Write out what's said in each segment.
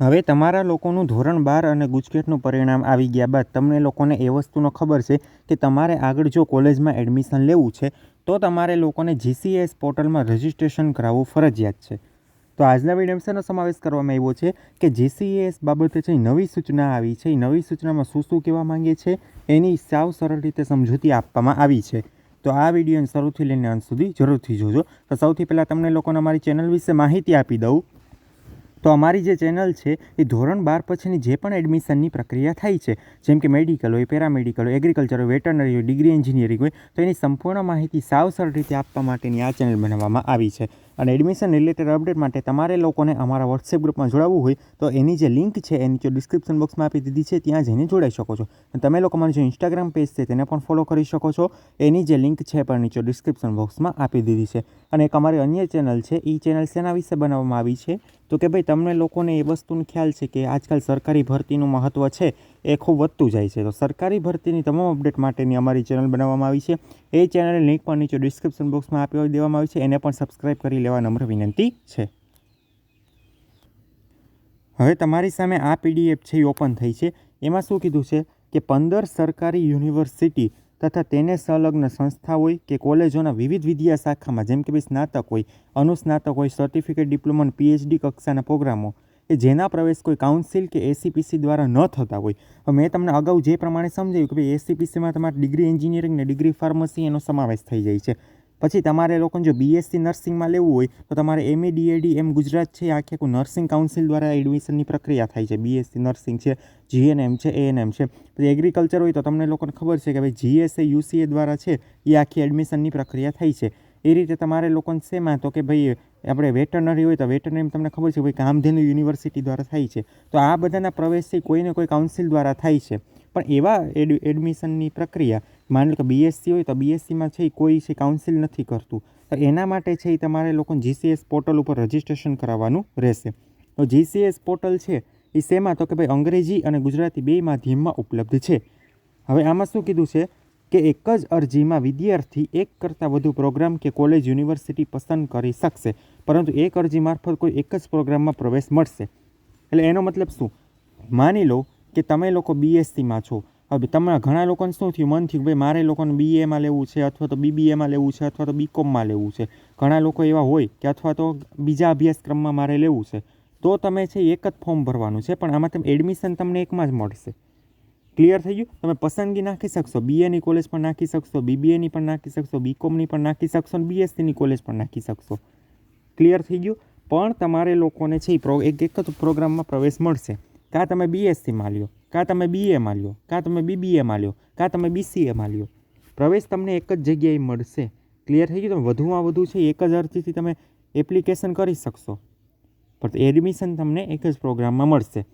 હવે તમારા લોકોનું ધોરણ બાર અને ગુજકેટનું પરિણામ આવી ગયા બાદ તમને લોકોને એ વસ્તુનો ખબર છે કે તમારે આગળ જો કોલેજમાં એડમિશન લેવું છે, તો તમારે લોકોને જીસીએસ પોર્ટલમાં રજિસ્ટ્રેશન કરાવવું ફરજિયાત છે. તો આજના વિડીયોમાં સમાવેશ કરવામાં આવ્યો છે કે જીસીએસ બાબતે છે નવી સૂચના આવી છે, એ નવી સૂચનામાં શું શું કહેવા માંગે છે, એની સાવ સરળ રીતે સમજૂતી આપવામાં આવી છે. તો આ વિડીયોને શરૂથી લઈને અંત સુધી જરૂરથી જોજો. તો સૌથી પહેલાં તમને લોકોને અમારી ચેનલ વિશે માહિતી આપી દઉં. તો અમારી જે ચેનલ છે, એ ધોરણ બાર પછીની જે પણ એડમિશનની પ્રક્રિયા થાય છે, જેમ કે મેડિકલ હોય પેરામેડિકલ હોય એગ્રીકલ્ચર હોય વેટરનરી હોય ડિગ્રી એન્જિનિયરિંગ હોય, તો એની સંપૂર્ણ માહિતી સાવ સરળ રીતે આપવા માટેની આ ચેનલ બનાવવામાં આવી છે. અને એડમિશન રિલેટેડ અપડેટ માટે તમારે લોકોને અમારા વોટ્સએપ ગ્રુપમાં જોડાવવું હોય તો એની જે લિંક છે એ નીચે ડિસ્ક્રિપ્શન બોક્સમાં આપી દીધી છે, ત્યાં જઈને જોડાઈ શકો છો. અને તમે લોકો મારું જે ઇન્સ્ટાગ્રામ પેજ છે, તેને પણ ફોલો કરી શકો છો. એની જે લિંક છે પણ નીચે ડિસ્ક્રિપ્શન બોક્સમાં આપી દીધી છે. અને એક અમારી અન્ય ચેનલ છે એ ચેનલ શેના વિશે બનાવવામાં આવી છે? તો કે ભાઈ, તમને લોકોને એ વસ્તુનો ખ્યાલ છે કે આજકાલ સરકારી ભરતીનું મહત્ત્વ છે. એ ખૂબ વધતું જાય છે. તો સરકારી ભરતીની તમામ અપડેટ માટેની અમારી ચેનલ બનાવવામાં આવી છે. એ ચેનલની લિંક પણ નીચે ડિસ્ક્રિપ્શન બોક્સમાં આપી દેવામાં આવી છે. એને પણ સબસ્ક્રાઈબ કરી લેવા નમ્ર વિનંતી છે. હવે તમારી સામે આ પીડીએફ છે એ ઓપન થઈ છે. એમાં શું કીધું છે કે પંદર સરકારી યુનિવર્સિટી તથા તેને સંલગ્ન સંસ્થા હોય કે કોલેજોના વિવિધ વિદ્યા શાખામાં, જેમ કે ભાઈ સ્નાતક હોય, અનુસ્નાતક હોય સર્ટિફિકેટ ડિપ્લોમા પીએચડી કક્ષાના પ્રોગ્રામો કે જેના પ્રવેશ કોઈ કાઉન્સિલ કે એસીપીસી દ્વારા ન થતા હોય. મેં તમને અગાઉ જે પ્રમાણે સમજાવ્યું કે ભાઈ એસીપીસીમાં તમારે ડિગ્રી એન્જિનિયરિંગ ને ડિગ્રી ફાર્મસી એનો સમાવેશ થઈ જાય છે. પછી તમારે લોકોને જો બીએસસી નર્સિંગમાં લેવું હોય, તો તમારે એમએ ડીએડી એમ ગુજરાત છે, આખે આખું નર્સિંગ કાઉન્સિલ દ્વારા એડમિશનની પ્રક્રિયા થાય છે. બીએસસી નર્સિંગ છે જીએનએમ છે એએનએમ છે. પછી એગ્રીકલ્ચર હોય તો તમને લોકોને ખબર છે કે ભાઈ જીએસએ યુસીએ દ્વારા છે, એ આખી એડમિશનની પ્રક્રિયા થઈ છે. એ રીતે તમારે લોકોને શેમાં? તો કે ભાઈ, આપણે વેટરનરી હોય તો વેટરનરી તમને ખબર છે, ભાઈ કામધેનુ યુનિવર્સિટી દ્વારા થાય છે. તો આ બધાના પ્રવેશથી કોઈને કોઈ કાઉન્સિલ દ્વારા થાય છે. પણ એવા એડ, એડમિશનની પ્રક્રિયા, માની લો કે બીએસસી હોય તો બીએસસીમાં છે એ કોઈ છે કાઉન્સિલ નથી કરતું. તો એના માટે છે એ તમારે લોકોને જીસીએસ પોર્ટલ ઉપર રજિસ્ટ્રેશન કરાવવાનું રહેશે. તો જીસીએસ પોર્ટલ છે એ શેમાં? તો કે ભાઈ અંગ્રેજી અને ગુજરાતી બે માધ્યમમાં ઉપલબ્ધ છે. હવે આમાં શું કીધું છે? કે એક જ અરજીમાં વિદ્યાર્થી એક કરતાં વધુ પ્રોગ્રામ કે કોલેજ, યુનિવર્સિટી પસંદ કરી શકશે, પરંતુ એક અરજી મારફત કોઈ એક જ પ્રોગ્રામમાં પ્રવેશ મળશે. એટલે એનો મતલબ શું? માની લો કે તમે લોકો બીએસસીમાં છો. હવે તમારા ઘણા લોકોને શું થયું? મન થયું ભાઈ મારે લોકોને બીએમાં લેવું છે અથવા તો બીબીએમાં લેવું છે અથવા તો બીકોમમાં લેવું છે. ઘણા લોકો એવા હોય કે અથવા તો બીજા અભ્યાસક્રમમાં મારે લેવું છે. તો તમે છે એક જ ફોર્મ ભરવાનું છે, પણ આમાં તમે એડમિશન તમને એકમાં જ મળશે. ક્લિયર થઈ ગયું? તમે પસંદગી નાખી શકશો. બીએની કોલેજ પણ નાખી શકશો. બીબીએની પણ નાખી શકશો. બીકોમની પણ નાખી શકશો. અને બીએસસીની કોલેજ પણ નાખી શકશો. ક્લિયર થઈ ગયું? પણ તમારે લોકોને છે એ પ્રો, એક એક જ પ્રોગ્રામમાં પ્રવેશ મળશે. કાં તમે બીએસસીમાં લ્યો. કાં તમે બીએમાં લ્યો. કાં તમે બીબીએમાં લ્યો. કાં તમે બીસીએમાં લ્યો. પ્રવેશ તમને એક જ જગ્યાએ મળશે. ક્લિયર થઈ ગયું? તમે વધુમાં વધુ છે એક જ અરજીથી તમે એપ્લિકેશન કરી શકશો. પણ એડમિશન તમને એક જ પ્રોગ્રામમાં મળશે.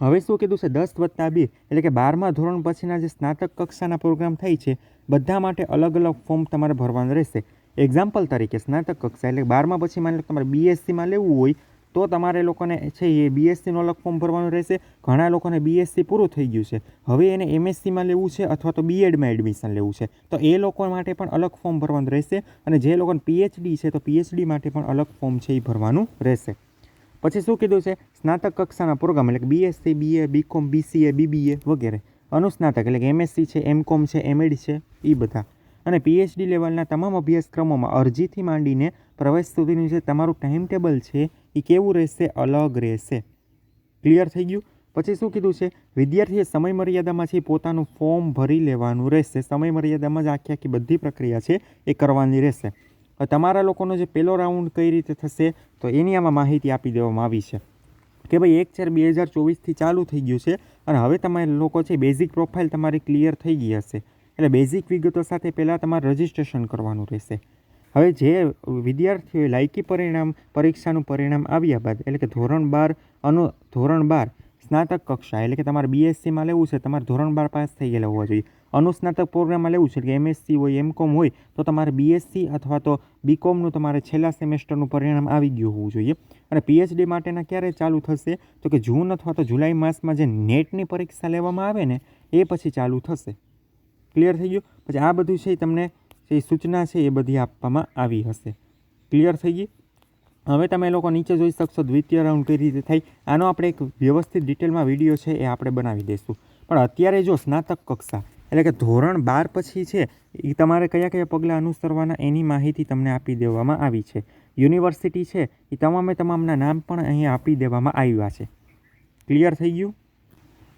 હવે શું કીધું છે? દસ વત્તા બે. એટલે કે બારમા ધોરણ પછીના જે સ્નાતક કક્ષાના પ્રોગ્રામ થાય છે, બધા માટે અલગ અલગ ફોર્મ તમારે ભરવાનું રહેશે. એક્ઝામ્પલ તરીકે સ્નાતક કક્ષા, એટલે બારમા પછી માની લો તમારે બીએસસીમાં લેવું હોય, તો તમારે લોકોને છે એ બીએસસીનું અલગ ફોર્મ ભરવાનું રહેશે. ઘણા લોકોને બીએસસી પૂરું થઈ ગયું છે. હવે એને એમએસસીમાં લેવું છે અથવા તો બીએડમાં એડમિશન લેવું છે. તો એ લોકો માટે પણ અલગ ફોર્મ ભરવાનું રહેશે અને જે લોકોને પીએચડી છે તો પીએચડી માટે પણ અલગ ફોર્મ છે એ ભરવાનું રહેશે. પછી શું કીધું છે? સ્નાતક કક્ષાના પ્રોગ્રામ એટલે કે BSc BA BCom BCA BBA વગેરે. અનુસ્નાતક એટલે કે એમએસસી છે એમકોમ છે એમએડ છે એ બધા. અને પીએચડી લેવલના તમામ અભ્યાસક્રમોમાં અરજીથી માંડીને પ્રવેશ સુધીનું જે તમારું ટાઈમ ટેબલ છે એ કેવું રહેશે? અલગ રહેશે. ક્લિયર થઈ ગયું? પછી શું કીધું છે? વિદ્યાર્થીએ સમય મર્યાદામાં છે પોતાનું ફોર્મ ભરી લેવાનું રહેશે. સમય મર્યાદામાં જ આખી આખી બધી પ્રક્રિયા છે એ કરવાની રહેશે. તમારા લોકોનો જે પહેલો રાઉન્ડ કઈ રીતે થશે, તો એની આમાં માહિતી આપી દેવામાં આવી છે. કે ભાઈ, એક ચાર બે હજાર ચોવીસથી ચાલુ થઈ ગયું છે અને હવે તમારે લોકો છે બેઝિક પ્રોફાઇલ તમારી ક્લિયર થઈ ગઈ હશે. એટલે બેઝિક વિગતો સાથે પહેલાં તમારે રજિસ્ટ્રેશન કરવાનું રહેશે. હવે જે વિદ્યાર્થીઓએ લાયકી પરિણામ, પરીક્ષાનું પરિણામ આવ્યા બાદ, એટલે કે ધોરણ બાર અનુ, ધોરણ બાર સ્નાતક કક્ષા એટલે કે તમારે બીએસસીમાં લેવું છે, તમારે ધોરણ બાર પાસ થઈ ગયેલા હોવા જોઈએ. અનુસ્નાતક પ્રોગ્રામમાં લેવું છે કે એમએસસી હોય એમકોમ હોય, તો તમારે બીએસસી અથવા તો બીકોમનું તમારે છેલ્લા સેમેસ્ટરનું પરિણામ આવી ગયું હોવું જોઈએ. અને પીએચડી માટેના ક્યારે ચાલુ થશે? તો કે જૂન અથવા તો જુલાઈ માસમાં જે નેટની પરીક્ષા લેવામાં આવે ને, એ પછી ચાલુ થશે. ક્લિયર થઈ ગયું? પછી આ બધું છે તમને જે સૂચના છે એ બધી આપવામાં આવી હશે. ક્લિયર થઈ ગઈ? હવે તમે લોકો નીચે જોઈ શકશો દ્વિતીય રાઉન્ડ કઈ રીતે થાય. આનો આપણે એક વ્યવસ્થિત ડિટેલમાં વીડિયો છે એ આપણે બનાવી દઈશું. પણ અત્યારે જો સ્નાતક કક્ષા એટલે કે ધોરણ બાર પછી છે, એ તમારે કયા કયા પગલાં અનુસરવાના એની માહિતી તમને આપી દેવામાં આવી છે. યુનિવર્સિટી છે, એ તમામે તમામના નામ પણ અહીં આપી દેવામાં આવ્યા છે. ક્લિયર થઈ ગયું?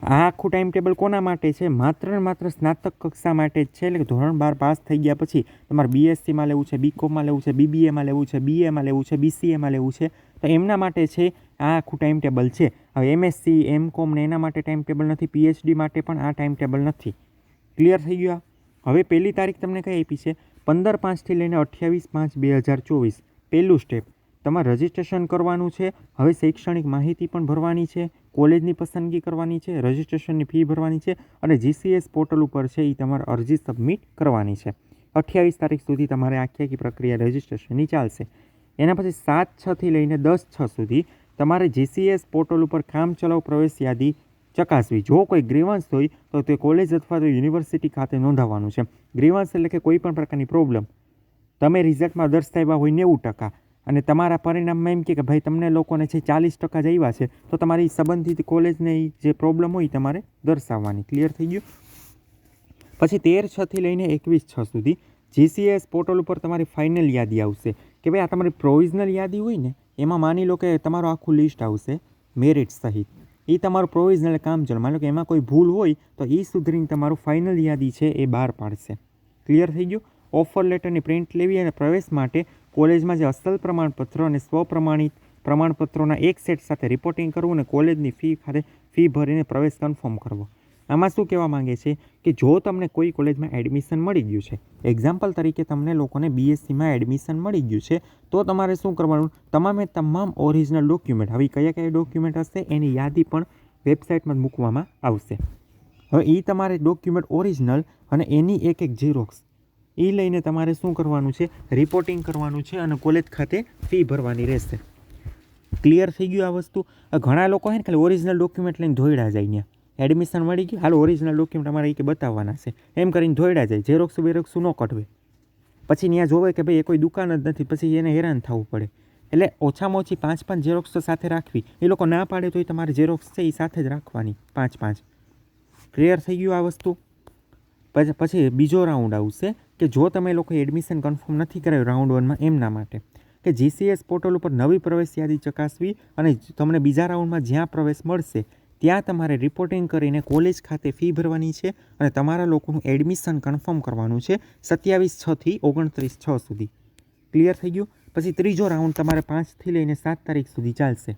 આ આખું ટાઈમ ટેબલ કોના માટે છે? માત્ર ને માત્ર સ્નાતક કક્ષા માટે જ છે. એટલે ધોરણ બાર પાસ થઈ ગયા પછી તમારે બીએસસીમાં લેવું છે બીકોમમાં લેવું છે બીબીએમાં લેવું છે બીએમાં લેવું છે બીસીએમાં લેવું છે. તો એમના માટે છે આ આખું ટાઈમ ટેબલ છે. હવે એમએસસી એમ કોમ ને એના માટે ટાઈમ ટેબલ નથી પીએચડી માટે પણ આ ટાઈમ ટેબલ નથી. ક્લિયર થઈ ગયા હવે પહેલી તારીખ તમને કઈ આપી છે? પંદર પાંચથી લઈને અઠ્યાવીસ પાંચ બે હજાર ચોવીસ. પહેલું સ્ટેપ તમારે રજિસ્ટ્રેશન કરવાનું છે. હવે શૈક્ષણિક માહિતી પણ ભરવાની છે. કોલેજની પસંદગી કરવાની છે, રજિસ્ટ્રેશનની ફી ભરવાની છે અને જીસીએસ પોર્ટલ ઉપર છે એ તમારે અરજી સબમિટ કરવાની છે. અઠ્યાવીસ તારીખ સુધી તમારે આખી આખી પ્રક્રિયા રજિસ્ટ્રેશનની ચાલશે. એના પછી સાત છથી લઈને દસ છ સુધી તમારે જીસીએસ પોર્ટલ ઉપર કામચલાઉ પ્રવેશ યાદી ચકાસવી. જો કોઈ ગ્રીવન્સ હોય તો તે કોલેજ અથવા તો યુનિવર્સિટી ખાતે નોંધાવવાનું છે. ગ્રીવન્સ એટલે કે કોઈ પણ પ્રકારની પ્રોબ્લેમ. તમે રિઝલ્ટમાં દર્શાવ્યા હોય નેવું ટકા. અને તમારા પરિણામમાં એમ કે ભાઈ તમને લોકોને છે ચાલીસ ટકા જ આવ્યા છે, તો તમારી સંબંધિત કોલેજને જે પ્રોબ્લેમ હોય તમારે દર્શાવવાની. ક્લિયર થઈ ગયું? પછી તેર છથી લઈને એકવીસ છ સુધી જીસીએસ પોર્ટલ ઉપર તમારી ફાઇનલ યાદી આવશે. કે ભાઈ આ તમારી પ્રોવિઝનલ યાદી હોય ને, એમાં માની લો કે તમારું આખું લિસ્ટ આવશે મેરિટ સહિત. એ તમારું પ્રોવિઝનલ કામ ચાલે. માની લો કે એમાં કોઈ ભૂલ હોય, તો એ સુધરીને તમારું ફાઇનલ યાદી છે એ બહાર પાડશે. ક્લિયર થઈ ગયું? ઓફર લેટરની પ્રિન્ટ લેવી અને પ્રવેશ માટે કોલેજમાં જે અસલ પ્રમાણપત્ર અને સ્વપ્રમાણિત પ્રમાણપત્રોના એક સેટ સાથે રિપોર્ટિંગ કરવું અને કોલેજની ફી ખાતે ફી ભરીને પ્રવેશ કન્ફર્મ કરવો. આમાં શું કહેવા માંગે છે કે જો તમને કોઈ કોલેજમાં એડમિશન મળી ગયું છે એક્ઝામ્પલ તરીકે તમને લોકોને બીએસસીમાં એડમિશન મળી ગયું છે, તો તમારે શું કરવાનું? તમામે તમામ ઓરિજિનલ ડોક્યુમેન્ટ હવે કયા કયા ડોક્યુમેન્ટ હશે એની યાદી પણ વેબસાઇટમાં મૂકવામાં આવશે. હવે એ તમારે ડોક્યુમેન્ટ ઓરિજિનલ અને એની એક એક ઝેરોક્સ એ લઈને તમારે શું કરવાનું છે? રિપોર્ટિંગ કરવાનું છે અને કોલેજ ખાતે ફી ભરવાની રહેશે. ક્લિયર થઈ ગયું આ વસ્તુ? ઘણા લોકો હે ને ખાલી ઓરિજિનલ ડોક્યુમેન્ટ લઈને ધોઈડા જાય ત્યાં એડમિશન મળી ગયું? હાલ ઓરિજિનલ ડોક્યુમેન્ટ અમારે એ કે બતાવવાના છે. એમ કરીને ધોઈડા જાય. ઝેરોક્સ બેરોક્સ ન કઢવે. પછી ત્યાં જોવે કે ભાઈ એ કોઈ દુકાન જ નથી. પછી એને હેરાન થવું પડે. એટલે ઓછામાં ઓછી પાંચ પાંચ ઝેરોક્સ તો સાથે રાખવી. એ લોકો ના પાડે તો એ તમારે ઝેરોક્સ છે એ સાથે જ રાખવાની. પાંચ પાંચ. ક્લિયર થઈ ગયું આ વસ્તુ? પછી પછી બીજો રાઉન્ડ આવશે કે જો તમે લોકો એડમિશન કન્ફર્મ નથી કરાયું રાઉન્ડ વનમાં એમના માટે, કે જીસીએસ પોર્ટલ ઉપર નવી પ્રવેશ યાદી ચકાસવી અને તમને બીજા રાઉન્ડમાં જ્યાં પ્રવેશ મળશે, ત્યાં તમારે રિપોર્ટિંગ કરીને કોલેજ ખાતે ફી ભરવાની છે અને તમારા લોકોનું એડમિશન કન્ફર્મ કરવાનું છે સત્યાવીસ છથી ઓગણત્રીસ છ સુધી. ક્લિયર થઈ ગયું? પછી ત્રીજો રાઉન્ડ તમારે પાંચથી લઈને સાત તારીખ સુધી ચાલશે.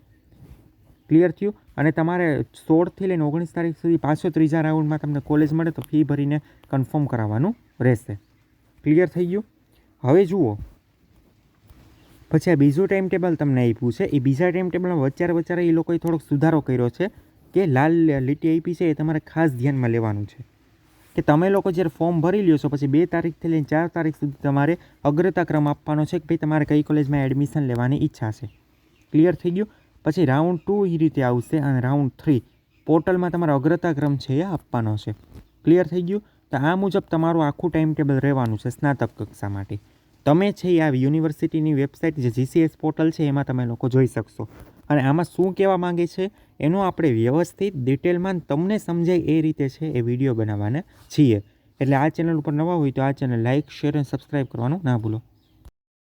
ક્લિયર થયું. અને તમારે સોળથી લઈને ઓગણીસ તારીખ સુધી પાછો ત્રીજા રાઉન્ડમાં તમને કોલેજ મળે તો ફી ભરીને કન્ફર્મ કરાવવાનું રહેશે. ક્લિયર થઈ ગયું? હવે જુઓ. પછી આ બીજું ટાઈમ ટેબલ તમને આપ્યું છે. એ બીજા ટાઈમ ટેબલમાં વચ્ચે વચ્ચે એ લોકોએ થોડોક સુધારો કર્યો છે કે લાલ લીટી આપી છે એ તમારે ખાસ ધ્યાનમાં લેવાનું છે. કે તમે લોકો જ્યારે ફોર્મ ભરી લ્યો છો, પછી બે તારીખથી લઈને ચાર તારીખ સુધી તમારે અગ્રતા ક્રમ આપવાનો છે કે ભાઈ તમારે કઈ કોલેજમાં એડમિશન લેવાની ઈચ્છા છે. ક્લિયર થઈ ગયું? પછી રાઉન્ડ ટુ એ રીતે આવશે અને રાઉન્ડ થ્રી પોર્ટલમાં તમારો અગ્રતા ક્રમ છે એ આપવાનો છે. ક્લિયર થઈ ગયું? તો આ મુજબ તમારું આખું ટાઈમ ટેબલ રહેવાનું છે સ્નાતક કક્ષા માટે. તમે છે એ આ યુનિવર્સિટીની વેબસાઇટ જે જીસીએસ પોર્ટલ છે એમાં તમે લોકો જોઈ શકશો. અને આમાં શું કહેવા માંગે છે? એનું આપણે વ્યવસ્થિત ડિટેલમાં તમને સમજાય એ રીતે છે એ વીડિયો બનાવવાના છીએ. એટલે આ ચેનલ ઉપર નવા હોય તો આ ચેનલ લાઇક શેર અને સબસ્ક્રાઈબ કરવાનું ના ભૂલો.